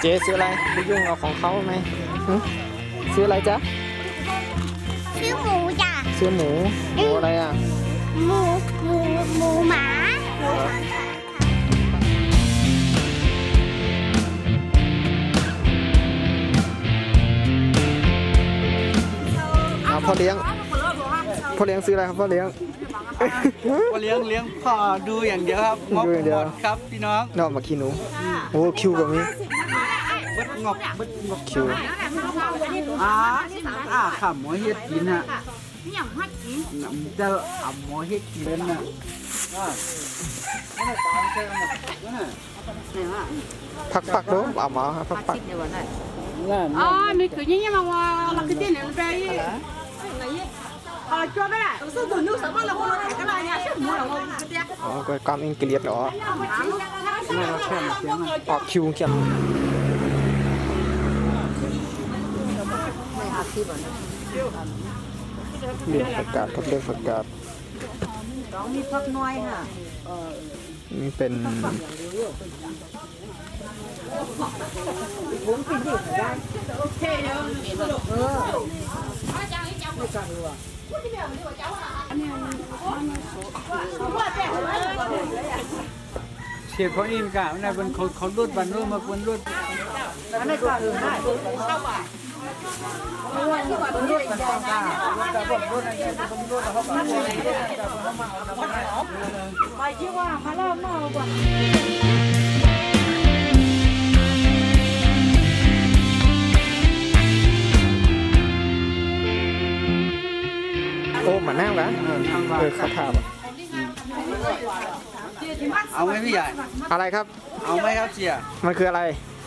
เจ๊ซื้ออะไรไปยุ่งเอาของเขาไหมหึซื้ออะไรจ๊ะ ชื่อหมูจ้ะ ซื้อหมูหมูอะไรอะ หมูหมูหมูหมาหมูหมาเอาพ่อเลี้ยง พ่อเลี้ยงซื้ออะไรครับพ่อเลี้ยงพ่อเลี้ยงเลี้ยงพอดูอย่างเดียวครับงบดูอย่างเดีหยว มดครับพี่น้องนอกมาขี้หนู โอ้คิวแบบนี้เบิดงบบดงบคิวอ่าอ่าค่หมอเฮ็ดกินฮะน้ำเจ้าอ่ำหมอเฮ็ดกินน่ะอ่าไม่ได้ตามเจ้าน่ะน่ะพักปักเด้อเอามาพักปัก อ๋อนี่คือยังไงมาวาลักเตี้ยนไป 有什么了？我那个那呀，是没了，我这边。 ๆอ๋อก็กล้ามเองเกลียดเหรอ นั่นแค่เสียงอ่ะ ออกคิวเขียนเลี้ยงผักกาดครับเลี้ยงผักกาด มีพักน้อยค่ะ นี่เป็น เ เสียเขาอินกะนั่นเป็นคนคนรุ่นบันรุ่นมาคนรุ่นไปที่ว่ามาเล่ามาว่ วะเออเขาถามอะเอาไหมพี่ใหญ่ อะไรครับ เอาไหมครับเสียมันคืออะไร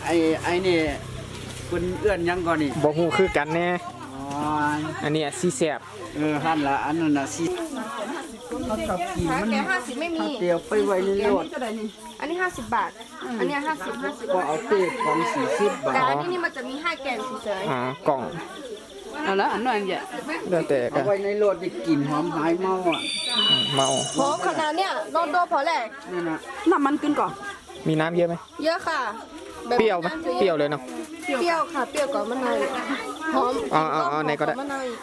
ไอ้ไอ้นี่คุณเอื้อนยังก่อนนี่บอกหูคือกันแน่อ๋ออันนี้ซีแสบเออหันละอันนั้นน่ะสิเขาขับขี่มันแกห้าสิบไม่มี เดียวไปไว้ในรถอันนี้ห้าสิบบาท อันนี้ห้าสิบห้าสิบก็เอาเต้ของสี่สิบบาแต่ทอันนี้นี่มันจะมีห้าแกนเฉยอ๋อกล่อง เอาละอันนั้นอย่าแล้วแต่กัเอานไว้ในรถได้กลิ่นหอมหายเมาอะเมาๆโหขนาดเนี้ยโดนโดนพอแหละนั่นน่ะน้ำมันขึ้นก่อนมีน้ำเยอะไหมเยอะค่ะแบบเปรี้ยวไหมเปรี้ยวเลยเนาะ เปรี้ยวค่ะเปรี้ยวกว่ามะนาวอีกหอมเอาเอาเอาไหนก็ได้หมมะนาวอีก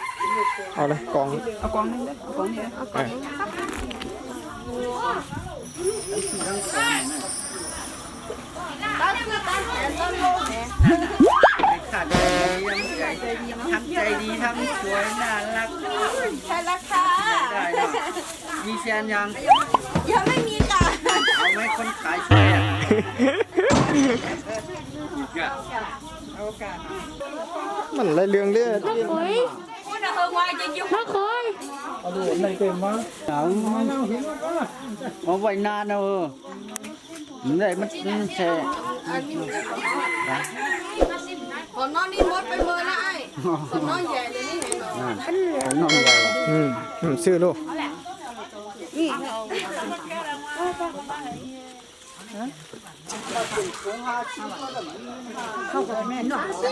เอาเลยกล่อง เอากองนึงเลยเอากองนี้เอาก่อนตั้งคือตั้งแขนตั้ ทั้งใจดีทั้งสวยน่ารักใช่ล้วค่ะได้เนาะมีแฟนยังยังไม่มีค่ะเอาไหมคนขายช่วยอะมันอะไรเรื่องเลือดน้าคอยเอาเอาไว้นานเอาเออมันได้มันมันแช่ ขอนอนนี่มดไปเบอร์นะไอ้ขอนอนใหญ่เลยนี่ไหนนอนนั่นเอานอนไว้อืมอืมซื้อลูกเขาได้ซื้อมาแตะเขาได้ซื้อมาแต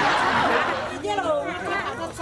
ะ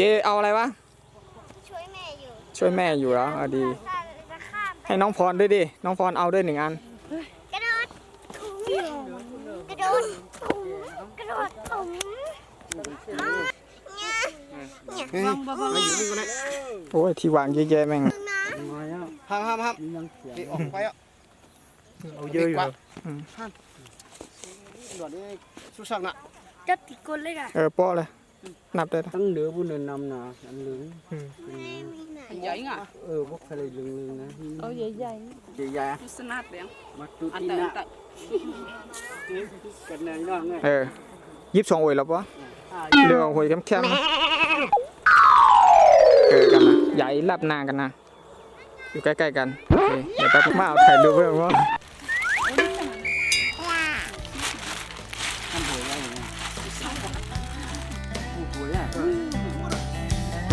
เจเอาอะไรวะ ช่วยแม่อยู่ช่วยแม่อยู่แล้วอะดีถ้าจะข้ามไปให้น้องพรด้วยดิ น้องพรเอาด้วยหนึ่งอัน กระโดดถุงกระโดดถุงกระโดดถุงอะเนี่ยเนี่ยโอ้ยที่วางเยอะแยะแม่ง นะมาอะห้ามห้ามห้ามมียังเสียงนี่ออกไปอะเอาเยอะอยู่หลวดนี่สุสักนะจะติดกนเลยอะเออป้อเลย นับได้นะตั้งเหลือผู้เดินนำนะอันเหลืองไม่มีไหน Giấy à? เออพวกใครเหลืองๆนะ Ờ giấy giấy. ใหญ่ Chú xin nát biển. ๆมาตุ Ăn ติ tận นะ tận. กันแนงน้องไงเออยิบสองหวยแล้วปะเรือหวยแข็งๆเออกันนะใหญ่รับหนากันนะอยู่ใกล้ๆกันโอเคเดี๋ยวแป๊บมาเอาถ่ายรูปเพื่อนว่า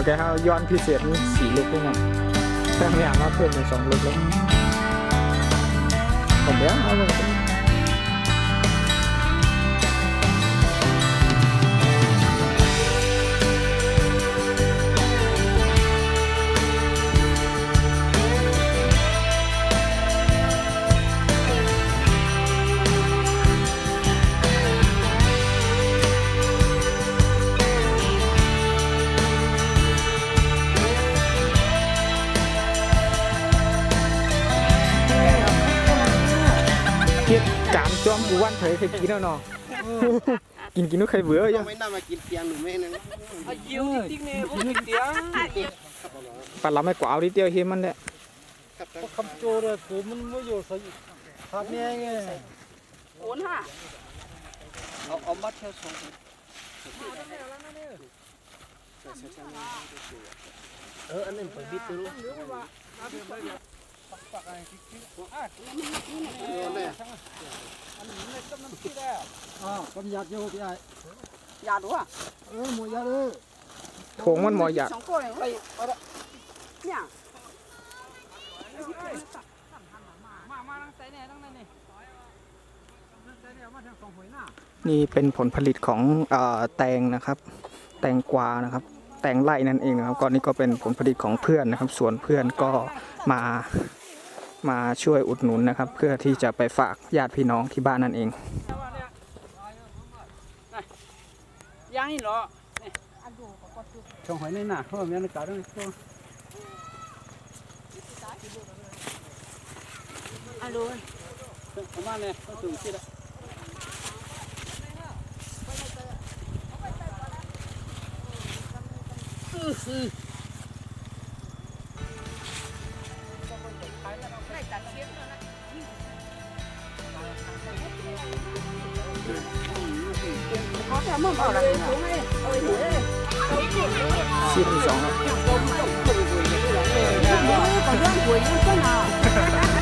โอเคครับย้อนพิเศษนี่สีลูกด้นมาแค่อยากมาเพิ่มเป็นสองลูกแล้วผมเดี๋ยวเอาเลย การจอมกูวันเผยเคยกินแล้วเนาะกินกินนู้เคยเบื่อยัยังงไม่ได้มากินเตียงหนูไม่นั่น Ờ diêu thì tiếc nè, bố thích tiếng. ปัดเราไม่กว่าเอาดิเดียวเฮียมันเนี่ยครับคำโจเลยกูมันไม่อยู่ใส่ทับเนี่ยไง Cuốn hả? เอาเอามาเที่ยวชมเอออันนี้ไปบิดตัวลู กเออเนี่ยากำยัดโยพี่ไอ้ Dạ đúng à? เออหมูยัดเลยโถงมันหมอยาก Sống coi này, đây, ở đây. Nhá. นี่เป็นผลผลิตของอแตงนะครับ แตงกวานะครับ แตงไร่นั่นเองนะครับก่อนนี้ก็เป็นผลผลิตของเพื่อนนะครับส่วนเพื่อนก็มา มาช่วยอุดหนุนนะครับ เพื่อที่จะไปฝากญาติพี่น้องที่บ้านนั่นเอง Giang đi nó. ช่องหอยในหนาเขาแบบนี้กาด้วยช่วง Alo. ประมาณนี้ก็ถึงที่ละ Có cái mầm ở đây. ซีซั่นสอ 我们是祖国的